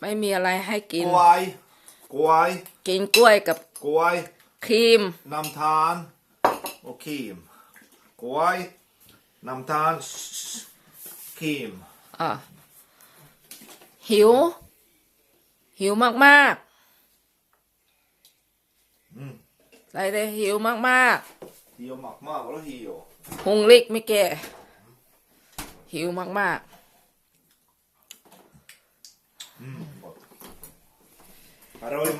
ไม่มีอะไรให้กิน กล้วยกล้วยกินกล้วยกับกล้วยครีม น้ำตาลโอเคมกล้วยน้ำตาลครีมอะหิว หิวมากอืมๆใส่เลยหิวมากหิวมากมากแล้วหิวๆหุงลิกไม่แก่ หิวมากอืมหมด อร่อย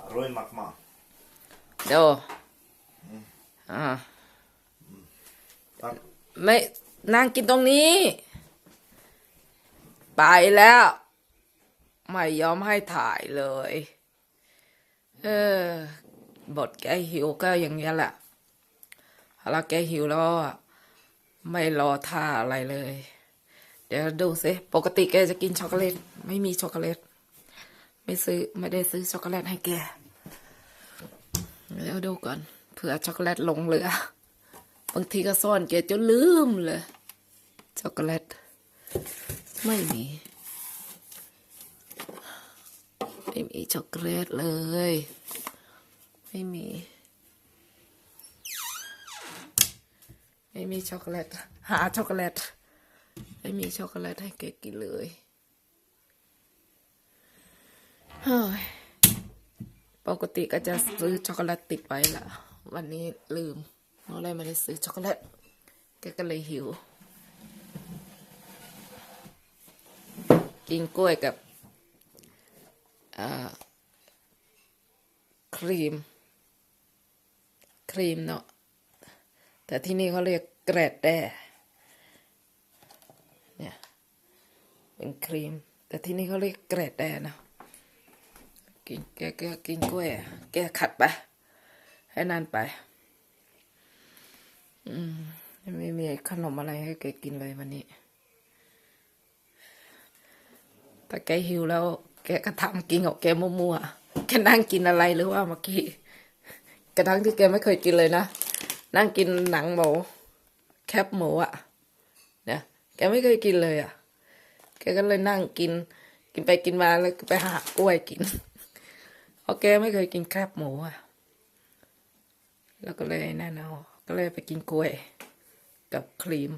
อร่อยมากมากๆเดี๋ยวอ่าครับไม่นั่งกินตรงนี้ ไปแล้ว ไม่ยอมให้ถ่ายเลย เออบทแกหิวก็อย่างนี้ยแหละแล้วแกหิวแล้วอะไม่รอท่าอะไรเลย เดี๋ยวดูสิ ปกติแกจะกินช็อกโกแลต ไม่มีช็อกโกแลต ไม่ซื้อไม่ได้ซื้อช็อกโกแลตให้แกเดี๋ยวดูก่อนเผื่อช็อกโกแลตลงเรือ บางทีก็ซ่อนแกจนลืมเลยช็อกโกแลตไม่มีไม่มีช็อกโกแลตเลย ไม่มี ไม่มีช็อกโกแลตหาช็อกโกแลตไม่มีช็อกโกแลตให้แกกินเลย ปกติก็จะซื้อช็อกโกแลตติดไว้ละวันนี้ลืมเราเลยไม่ได้ซื้อช็อกโกแลตแกก็เลยหิว กินกล้วยกับครีม ครีมเนาะแต่ที่นี่เขาเรียกแกรดแด้เนี่ยเป็นครีม แต่ที่นี่เขาเรียกแกรดแด้นะ กินแกแกกินกล้วยแกขัดไป ให้นานไป อืมไม่มีขนมอะไรให้แกกินเลยวันนี้แต่แกหิวแล้ว แกก็ทำกินของแกมั่วๆ แกนั่งกินอะไรหรือว่าเมื่อกี้กระทั่งที่แกไม่เคยกินเลยนะ นั่งกินหนังหมูแคบหมูอะเนี่ย แกไม่เคยกินเลยอะแกก็เลยนั่งกิน กินไปกินมาแล้วไปหากล้วยกิน ราะแกไม่เคยกินแคบหมูอะแล้วก็เลยแน่นอนก็เลยไปกินกล้วยกับครีม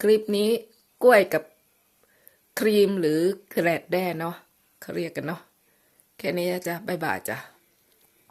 คลิปนี้กล้วยกับครีมหรือแกรดแด้เนาะเขาเรียกกันเนาะ แค่นี้นะจ้ะบ๊ายบายจ้ะ